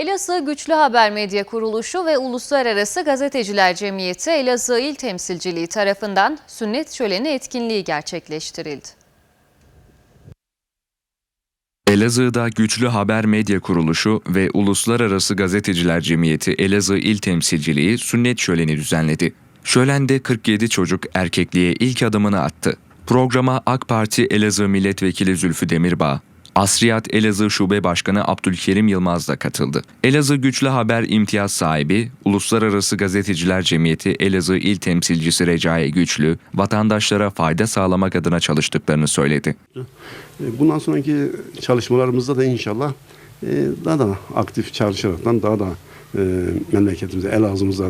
Elazığ Güçlü Haber Medya Kuruluşu ve Uluslararası Gazeteciler Cemiyeti Elazığ İl Temsilciliği tarafından sünnet şöleni etkinliği gerçekleştirildi. Elazığ'da Güçlü Haber Medya Kuruluşu ve Uluslararası Gazeteciler Cemiyeti Elazığ İl Temsilciliği sünnet şöleni düzenledi. Şölende 47 çocuk erkekliğe ilk adımını attı. Programa AK Parti Elazığ Milletvekili Zülfü Demirbağ, Asriyat Elazığ Şube Başkanı Abdülkerim Yılmaz da katıldı. Elazığ Güçlü Haber imtiyaz sahibi, Uluslararası Gazeteciler Cemiyeti Elazığ İl Temsilcisi Recai Güçlü, vatandaşlara fayda sağlamak adına çalıştıklarını söyledi. Bundan sonraki çalışmalarımızda da inşallah e, daha da aktif çalışaraktan daha da e, memleketimize, Elazığ'ımıza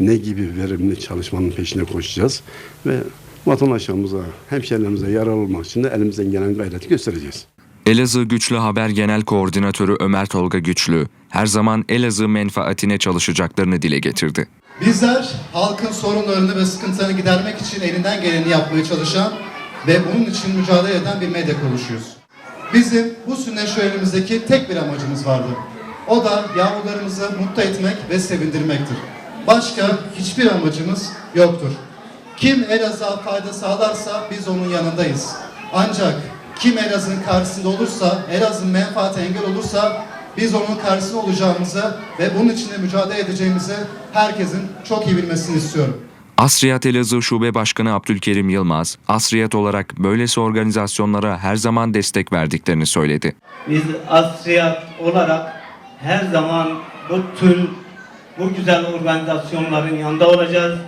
ne gibi verimli çalışmanın peşine koşacağız ve vatandaşlarımıza, hemşehrilerimize yarar olmak için de elimizden gelen gayreti göstereceğiz. Elazığ Güçlü Haber Genel Koordinatörü Ömer Tolga Güçlü, her zaman Elazığ menfaatine çalışacaklarını dile getirdi. Bizler halkın sorunlarını ve sıkıntılarını gidermek için elinden geleni yapmaya çalışan ve bunun için mücadele eden bir medya kuruluşuyuz. Bizim bu sünnet şölenimizdeki tek bir amacımız vardır. O da yavrularımızı mutlu etmek ve sevindirmektir. Başka hiçbir amacımız yoktur. Kim Elazığ'a fayda sağlarsa biz onun yanındayız. Ancak kim Elazığ'ın karşısında olursa, Elazığ'ın menfaati engel olursa biz onun karşısında olacağımızı ve bunun için de mücadele edeceğimizi herkesin çok iyi bilmesini istiyorum. Asriyat Elazığ Şube Başkanı Abdülkerim Yılmaz, Asriyat olarak böylesi organizasyonlara her zaman destek verdiklerini söyledi. Biz Asriyat olarak her zaman bu tür bu güzel organizasyonların yanında olacağız.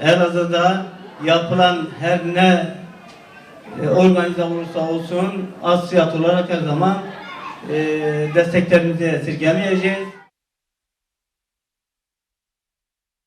Elazığ'da yapılan her ne e, organize olursa olsun Asriyat olarak her zaman e, desteklerimizi esirgemeyeceğiz.